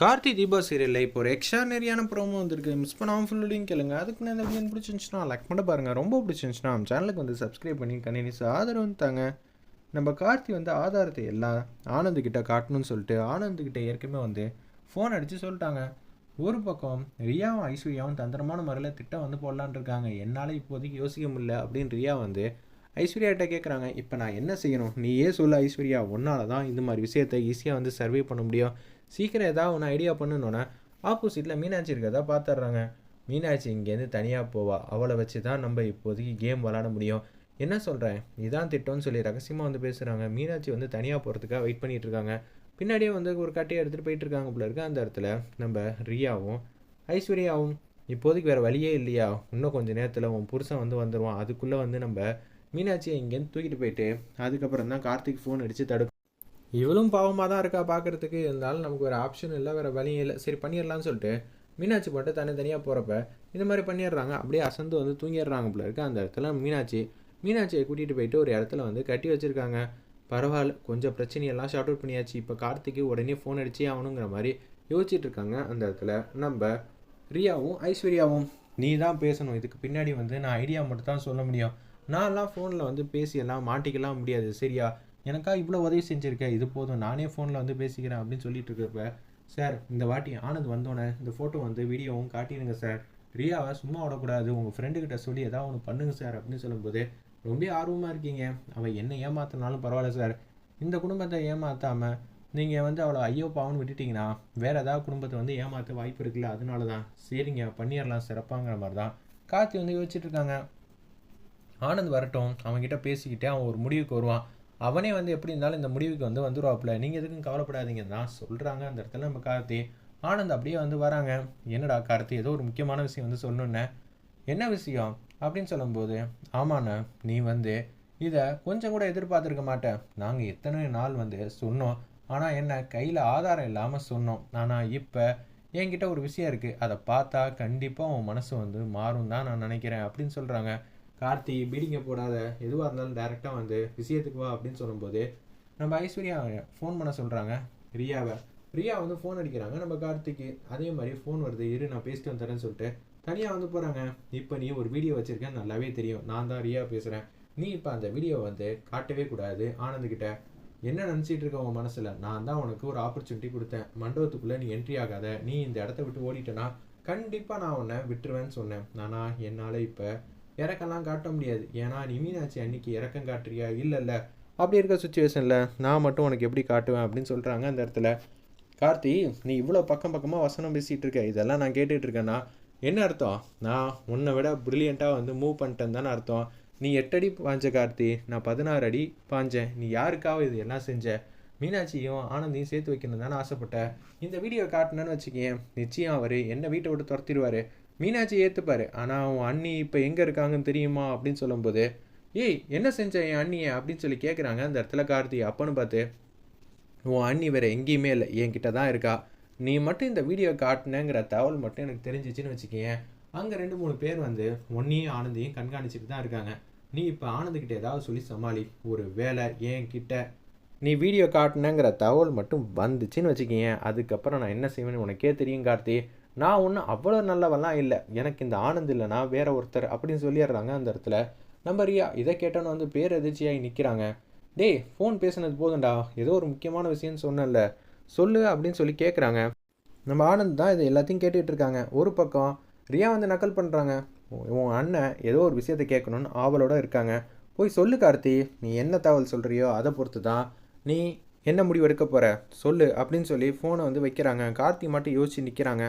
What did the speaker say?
கார்த்தி தீபா சீரியலில் இப்போ ஒரு எக்ஸ்ட்ரானரியான ப்ரோமோ வந்திருக்கு. மிஸ் பண்ணாமல் ஃபுல்லுடையும் கேளுங்க. அதுக்கு நான் இந்த வீடியோ பிடிச்சிருந்துச்சுன்னா லைக் பண்ண பாருங்கள் ரொம்ப பிடிச்சிருந்துச்சுன்னா நம்ம சேனலுக்கு வந்து சப்ஸ்கிரைப் பண்ணி கண்டினியூஸ் ஆதரவு தாங்க. நம்ம கார்த்தி வந்து ஆதாரத்தை எல்லாம் ஆனந்துக்கிட்ட காட்டணும்னு சொல்லிட்டு ஆனந்துக்கிட்ட ஏற்கனவே வந்து ஃபோன் அடித்து சொல்லிட்டாங்க. ஒரு பக்கம் ரியாவும் ஐஸ்வர்யாவும் தந்திரமான முறையில் திட்டம் வந்து போடலான்னு இருக்காங்க. என்னால் இப்போதைக்கு யோசிக்க முடியல அப்படின்னு ரியா வந்து ஐஸ்வர்யாட்ட கேட்குறாங்க இப்போ நான் என்ன செய்யணும்? நீயே சொல்லு ஐஸ்வர்யா. ஒன்றால் தான் இந்த மாதிரி விஷயத்தை ஈஸியாக வந்து சர்வே பண்ண முடியும். சீக்கிரம் ஏதாவது ஒன்று ஐடியா பண்ணணுன்னா ஆப்போசிட்டில் மீனாட்சி இருக்கிறதா பார்த்துட்றாங்க. மீனாட்சி இங்கேருந்து தனியாக போவா. அவளை வச்சு தான் நம்ம இப்போதைக்கு கேம் விளாட முடியும். என்ன சொல்கிறேன் இதான் திட்டம்னு சொல்லி ரகசியமாக வந்து பேசுகிறாங்க மீனாட்சி வந்து தனியாக போகிறதுக்காக வெயிட் பண்ணிட்டு இருக்காங்க. பின்னாடியே வந்து ஒரு கட்டையை எடுத்துகிட்டு போயிட்டுருக்காங்க போல இருக்க. அந்த இடத்துல நம்ம ரியாவும் ஐஸ்வர்யாவும் இப்போதைக்கு வேறு வழியே இல்லையா? இன்னும் கொஞ்சம் நேரத்தில் உன் புருஷன் வந்து வந்துடுவான் அதுக்குள்ளே வந்து நம்ம மீனாட்சியை இங்கேருந்து தூக்கிட்டு போயிட்டு அதுக்கப்புறம் தான் கார்த்திக் ஃபோன் அடித்து தடுக்கும். இவளும் பாவமாக தான் இருக்கா பார்க்குறதுக்கு இருந்தாலும் நமக்கு வேறு ஆப்ஷன் இல்லை வேறு வழியும் இல்லை. சரி பண்ணிடலாம்னு சொல்லிட்டு மீனாட்சி மட்டும் தனித்தனியாக போகிறப்ப இந்த மாதிரி பண்ணிடுறாங்க. அப்படியே அசந்து வந்து தூங்கிடுறாங்க போல இருக்கு. அந்த இடத்துல மீனாட்சி மீனாட்சியை கூட்டிகிட்டு போயிட்டு ஒரு இடத்துல வந்து கட்டி வச்சுருக்காங்க. பரவாயில்ல கொஞ்சம் பிரச்சனையெல்லாம் ஷார்ட் அவுட் பண்ணியாச்சு. இப்போ கார்த்திக்கு உடனே ஃபோன் அடிச்சே ஆகணுங்கிற மாதிரி யோசிச்சுட்டு இருக்காங்க அந்த இடத்துல. நம்ம ரியாவும் ஐஸ்வர்யாவும் நீ தான் பேசணும். இதுக்கு பின்னாடி வந்து நான் ஐடியா மட்டும் தான் சொல்ல முடியும். நான்லாம் ஃபோனில் வந்து பேசியெல்லாம் மாட்டிக்கலாம் முடியாது. சரியா? எனக்கா இவ்வளோ உதவி செஞ்சுருக்கேன் இது போதும். நானே ஃபோனில் வந்து பேசிக்கிறேன் அப்படின்னு சொல்லிட்டு இருக்கிறப்ப சார் இந்த வாட்டி ஆனந்த் வந்தோடனே இந்த ஃபோட்டோ வந்து வீடியோவும் காட்டிடுங்க சார். ரியாவை சும்மா விடக்கூடாது. உங்கள் ஃப்ரெண்டுக்கிட்ட சொல்லி ஏதாவது ஒன்று பண்ணுங்க சார் அப்படின்னு சொல்லும்போது ரொம்ப ஆர்வமாக இருக்கீங்க. அவள் என்ன ஏமாத்தினாலும் பரவாயில்ல சார். இந்த குடும்பத்தை ஏமாற்றாமல் நீங்கள் வந்து அவளை ஐயோ பாவன்னு விட்டுட்டீங்கன்னா வேறு ஏதாவது குடும்பத்தை வந்து ஏமாற்ற வாய்ப்பு இருக்குல்ல? அதனால தான் சரிங்க பண்ணிடலாம் சிறப்பாங்கிற மாதிரி தான் கார்த்தி வந்து யோசிச்சுட்டு இருக்காங்க. ஆனந்த் வரட்டும். அவன்கிட்ட பேசிக்கிட்டே அவன் ஒரு முடிவுக்கு வருவான். அவனே வந்து எப்படி இருந்தாலும் இந்த முடிவுக்கு வந்து வந்துருவாப்புல. நீங்கள் எதுக்கும் கவலைப்படாதீங்க. தான் சொல்கிறாங்க அந்த இடத்துல நம்ம கார்த்தி. ஆனந்த் அப்படியே வந்து வராங்க. என்னடா கார்த்தி? ஏதோ ஒரு முக்கியமான விஷயம் வந்து சொல்லணுன்னே என்ன விஷயம்? அப்படின்னு சொல்லும்போது ஆமாண்ணா நீ வந்து இதை கொஞ்சம் கூட எதிர்பார்த்துருக்க மாட்டேன். நாங்கள் எத்தனை நாள் வந்து சொன்னோம். ஆனால் என்ன கையில் ஆதாரம் இல்லாமல் சொன்னோம். ஆனால் இப்போ என்கிட்ட ஒரு விஷயம் இருக்குது அதை பார்த்தா கண்டிப்பாக உன் மனசு வந்து மாறும் தான் நான் நினைக்கிறேன் அப்படின்னு சொல்கிறாங்க கார்த்தி பீடிங்க போடாத. எதுவாக இருந்தாலும் டேரெக்டாக வந்து விஷயத்துக்கு வா அப்படின்னு சொல்லும்போது நம்ம ஐஸ்வர்யா ஃபோன் பண்ண சொல்கிறாங்க ரியாவை. ரியா வந்து ஃபோன் அடிக்கிறாங்க நம்ம கார்த்திக்கு. அதே மாதிரி ஃபோன் வருது இரு நான் பேசிட்டு வந்துறேன்னு சொல்லிட்டு. தனியாக வந்து போகிறாங்க இப்போ நீ ஒரு வீடியோ வச்சுருக்கேன் நல்லாவே தெரியும். நான் தான் ரியா பேசுகிறேன் நீ இப்போ அந்த வீடியோ வந்து காட்டவே கூடாது ஆனந்துக்கிட்ட என்ன நினச்சிட்டு இருக்க உன் மனசில்? நான் தான் உனக்கு ஒரு ஆப்பர்ச்சுனிட்டி கொடுத்தேன். மண்டபத்துக்குள்ளே நீ என்ட்ரி ஆகாத. நீ இந்த இடத்த விட்டு ஓடிட்டனா? கண்டிப்பாக நான் உன்னை விட்டுருவேன்னு சொன்னேன். நானா என்னால் இப்போ இறக்கெல்லாம் காட்ட முடியாது. ஏன்னா நீ மீனாட்சி அன்னைக்கு இறக்கம் காட்டுறியா? இல்லைல்ல. அப்படி இருக்க சுச்சுவேஷனில் நான் மட்டும் உனக்கு எப்படி காட்டுவேன் அப்படின்னு சொல்கிறாங்க அந்த இடத்துல. கார்த்தி நீ இவ்வளோ பக்கம் பக்கமாக வசனம் பேசிகிட்டு இருக்க. இதெல்லாம் நான் கேட்டுட்ருக்கேன்னா என்ன அர்த்தம்? நான் உன்னை விட ப்ரில்லியண்ட்டாக வந்து மூவ் பண்ணிட்டேன் தானே அர்த்தம். நீ எட்டடி பாஞ்ச கார்த்தி? நான் பதினாறு அடி பாஞ்சேன். நீ யாருக்காக இது எல்லாம் செஞ்ச? மீனாட்சியும் ஆனந்தையும் சேர்த்து வைக்கணும் தானே ஆசைப்பட்டேன் இந்த வீடியோ காட்டினேன்னு வச்சுக்கேன். நிச்சயம் அவர் என்னை வீட்டை விட்டு துரத்திடுவார். மீனாட்சி ஏற்றுப்பார் ஆனால் அவன் அண்ணி இப்போ எங்கே இருக்காங்கன்னு தெரியுமா? அப்படின்னு சொல்லும்போது ஏய் என்ன செஞ்ச என் அண்ணியை? அப்படின்னு சொல்லி கேட்குறாங்க அந்த இடத்துல கார்த்தி அப்பன்னு பார்த்து உன் அண்ணி வேறு எங்கேயுமே இல்லை. என்கிட்ட தான் இருக்கா. நீ மட்டும் இந்த வீடியோ காட்டினேங்கிற தகவல் மட்டும் எனக்கு தெரிஞ்சிச்சின்னு வச்சுக்கேன் அங்கே ரெண்டு மூணு பேர் வந்து ஒன்னையும் ஆனந்தையும் கண்காணிச்சுட்டு தான் இருக்காங்க. நீ இப்போ ஆனந்துக்கிட்ட ஏதாவது சொல்லி சமாளி. ஒரு வேலை என்கிட்ட நீ வீடியோ காட்டினேங்கிற தகவல் மட்டும் வந்துச்சுன்னு வச்சுக்கேன் அதுக்கப்புறம் நான் என்ன செய்வேன்னு உனக்கே தெரியும் கார்த்தி. நான் ஒன்றும் அவ்வளோ நல்லவெல்லாம் இல்லை. எனக்கு இந்த ஆனந்த் இல்லைனா வேற ஒருத்தர் அப்படின்னு சொல்லிடுறாங்க அந்த இடத்துல. நம்ம ரியா இதை கேட்டோன்னு வந்து பேர் எதிர்ச்சியாகி நிற்கிறாங்க டேய் ஃபோன் பேசுனது போதும்டா. ஏதோ ஒரு முக்கியமான விஷயம்னு சொன்னேன்ல. சொல்லு அப்படின்னு சொல்லி கேட்குறாங்க நம்ம ஆனந்த் தான் இது எல்லாத்தையும் கேட்டுக்கிட்டு இருக்காங்க. ஒரு பக்கம் ரியா வந்து நக்கல் பண்ணுறாங்க உன் அண்ணன் ஏதோ ஒரு விஷயத்தை கேட்கணுன்னு ஆவலோட இருக்காங்க. போய் சொல்லு கார்த்தி நீ என்ன தகவல் சொல்கிறியோ அதை பொறுத்து தான் நீ என்ன முடிவு எடுக்க போகிற சொல்லு அப்படின்னு சொல்லி ஃபோனை வந்து வைக்கிறாங்க. கார்த்தி மட்டும் யோசிச்சு நிற்கிறாங்க